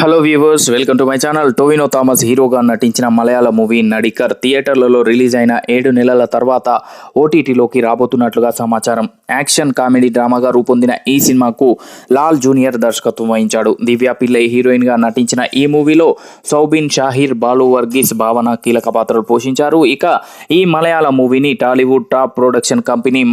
Hello viewers welcome to my channel Tovino Thomas హీరోగా నటించిన మలయాళ movie నడికర్ థియేటర్లలో రిలీజ్ అయిన ఏడు నెలల తర్వాత ఓటీటీలోకి రాబోతున్నట్లుగా సమాచారం. యాక్షన్ కామెడీ డ్రామాగా రూపొందిన ఈ సినిమాకు లాల్ జూనియర్ దర్శకత్వం వహించాడు. దివ్య పిల్లై హీరోయిన్గా నటించిన ఈ మూవీలో సౌబిన్ షాహీర్ బాలు వర్గీస్ భావన కీలక పాత్రలు పోషించారు. ఇక ఈ మలయాళ మూవీని టాలీవుడ్ టాప్ ప్రొడక్షన్ కంపెనీ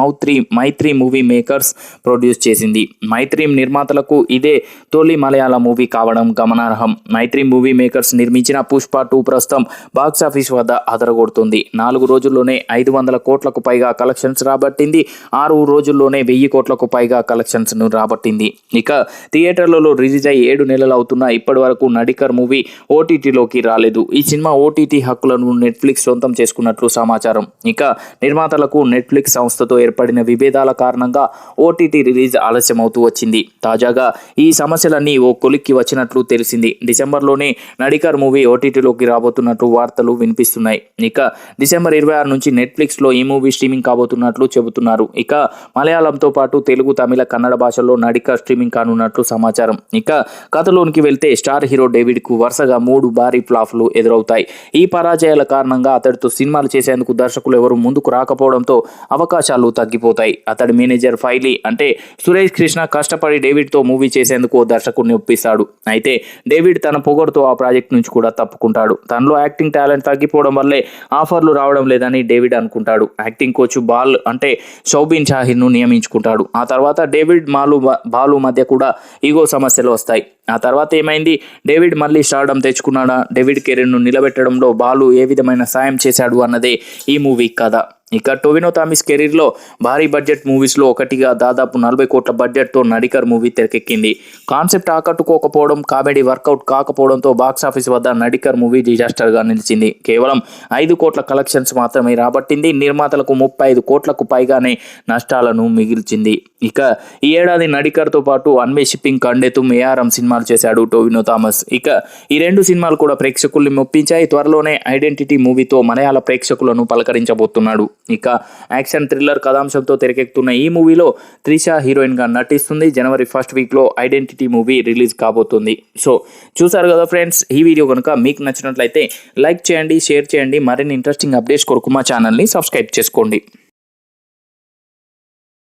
మౌత్రి మైత్రి మూవీ మేకర్స్ ప్రొడ్యూస్ చేసింది. మైత్రి నిర్మాతలకు ఇదే తొలి మలయాళ మూవీ కావాలి కావడం గమనార్హం. మైత్రి మూవీ మేకర్స్ నిర్మించిన పుష్ప టూ ప్రస్తుతం బాక్సాఫీస్ వద్ద అదరగొడుతుంది. నాలుగు రోజుల్లోనే ఐదు వందల కోట్లకు పైగా కలెక్షన్స్ రాబట్టింది. ఆరు రోజుల్లోనే వెయ్యి కోట్లకు పైగా కలెక్షన్స్ను రాబట్టింది. ఇక థియేటర్లలో రిలీజ్ అయ్యి ఏడు నెలలు అవుతున్న ఇప్పటి వరకు నడికర్ మూవీ ఓటీటీలోకి రాలేదు. ఈ సినిమా ఓటీటీ హక్కులను నెట్ఫ్లిక్స్ సొంతం చేసుకున్నట్లు సమాచారం. ఇక నిర్మాతలకు నెట్ఫ్లిక్స్ సంస్థతో ఏర్పడిన విభేదాల కారణంగా ఓటీటీ రిలీజ్ ఆలస్యమవుతూ వచ్చింది. తాజాగా ఈ సమస్యలన్నీ ఓ కొలిక్కి వచ్చినట్లు తెలిసింది. డిసెంబర్లోనే నడికర్ మూవీ ఓటీటీలోకి రాబోతున్నట్లు వార్తలు వినిపిస్తున్నాయి. ఇక డిసెంబర్ ఇరవై ఆరు నుంచి నెట్ఫ్లిక్స్లో ఈ మూవీ స్ట్రీమింగ్ కాబోతున్నట్లు చెబుతున్నారు. ఇక మలయాళంతో పాటు తెలుగు తమిళ కన్నడ భాషల్లో నడికర్ స్ట్రీమింగ్ కానున్నట్లు సమాచారం. ఇక కథలోనికి వెళ్తే స్టార్ హీరో డేవిడ్కు వరుసగా మూడు భారీ ఫ్లాఫ్లు ఎదురవుతాయి. ఈ పరాజయాల కారణంగా అతడితో సినిమాలు చేసేందుకు దర్శకులు ఎవరు ముందుకు రాకపోవడంతో అవకాశాలు తగ్గిపోతాయి. అతడి మేనేజర్ ఫైలీ అంటే సురేష్ కృష్ణ కష్టపడి డేవిడ్తో మూవీ చేసేందుకు ఓ దర్శకుడిని ఒప్పిస్తాడు. అయితే డేవిడ్ తన పొగరుతో ఆ ప్రాజెక్ట్ నుంచి కూడా తప్పుకుంటాడు. తనలో యాక్టింగ్ టాలెంట్ తగ్గిపోవడం వల్లే ఆఫర్లు రావడం లేదని డేవిడ్ అనుకుంటాడు. యాక్టింగ్ కోచ్ బాల్ అంటే షౌబిన్ షాహిర్ను నియమించుకుంటాడు. ఆ తర్వాత డేవిడ్ మాలు బాలు మధ్య కూడా ఈగో సమస్యలు వస్తాయి. ఆ తర్వాత ఏమైంది? డేవిడ్ మళ్ళీ స్టార్డమ్ తెచ్చుకున్నాడా? డేవిడ్ కెరీర్ను నిలబెట్టడంలో బాలు ఏ విధమైన సాయం చేశాడు అన్నదే ఈ మూవీ కథ. ఇక టొవినో థామిస్ కెరీర్లో భారీ బడ్జెట్ మూవీస్లో ఒకటిగా దాదాపు నలభై కోట్ల బడ్జెట్తో నడికర్ మూవీ తెరకెక్కింది. కాన్సెప్ట్ ఆకట్టుకోకపోవడం కామెడీ వర్కౌట్ కాకపోవడంతో బాక్సాఫీస్ వద్ద నడికర్ మూవీ డిజాస్టర్గా నిలిచింది. కేవలం ఐదు కోట్ల కలెక్షన్స్ మాత్రమే రాబట్టింది. నిర్మాతలకు ముప్పై ఐదు కోట్లకు పైగానే నష్టాలను మిగిల్చింది. ఇక ఈ ఏడాది నడికర్తో పాటు Anweshippin Kandethum A R M cinema సినిమాలు చేశాడు టోవినో థామస్. ఇక ఈ రెండు సినిమాలు కూడా ప్రేక్షకుల్ని మెప్పించాయి. త్వరలోనే ఐడెంటిటీ మూవీతో మలయాళ ప్రేక్షకులను పలకరించబోతున్నాడు. ఇక యాక్షన్ థ్రిల్లర్ కథాంశంతో తెరకెక్కుతున్న ఈ మూవీలో త్రిష హీరోయిన్గా నటిస్తుంది. జనవరి ఫస్ట్ వీక్లో ఐడెంటిటీ మూవీ రిలీజ్ కాబోతుంది. సో చూసారు కదా ఫ్రెండ్స్ ఈ వీడియో కనుక మీకు నచ్చినట్లయితే లైక్ చేయండి షేర్ చేయండి. మరిన్ని ఇంట్రెస్టింగ్ అప్డేట్స్ కొరకు మా ఛానల్ని సబ్స్క్రైబ్ చేసుకోండి.